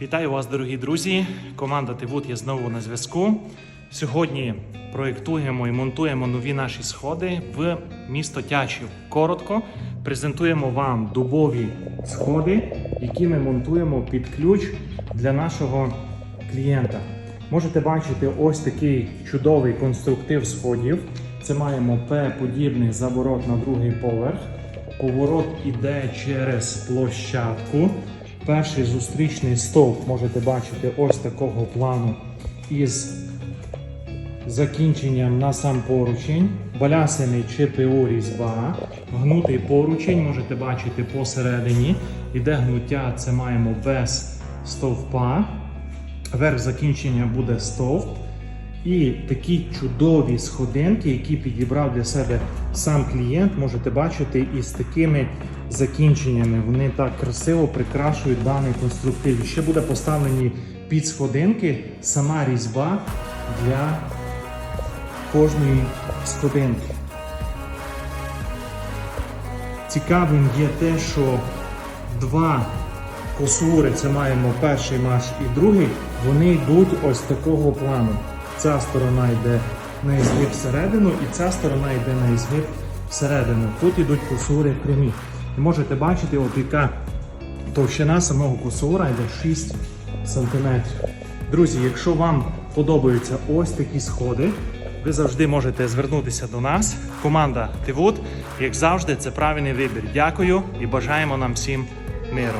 Вітаю вас, дорогі друзі! Команда Тивут є знову на зв'язку. Сьогодні проєктуємо і монтуємо нові наші сходи в місто Тячів. Коротко презентуємо вам дубові сходи, які ми монтуємо під ключ для нашого клієнта. Можете бачити ось такий чудовий конструктив сходів. Це маємо П-подібний заворот на другий поверх. Поворот іде через площадку. Перший зустрічний стовп можете бачити ось такого плану із закінченням на сам поручень, балясиний ЧПУ різьба, гнутий поручень можете бачити посередині. Іде гнуття, це маємо без стовпа. Верх закінчення буде стовп. І такі чудові сходинки, які підібрав для себе сам клієнт, можете бачити із такими закінченнями. Вони так красиво прикрашують даний конструктив. Ще буде поставлені під сходинки сама різьба для кожної сходинки. Цікавим є те, що два косури, це маємо перший маш і другий, вони йдуть ось такого плану. Ця сторона йде на ізгиб всередину, і ця сторона йде на ізгиб всередину. Тут йдуть косури прямі. І можете бачити, от яка товщина самого косура йде 6 см. Друзі, якщо вам подобаються ось такі сходи, ви завжди можете звернутися до нас. Команда Тивут, як завжди, це правильний вибір. Дякую і бажаємо нам всім миру.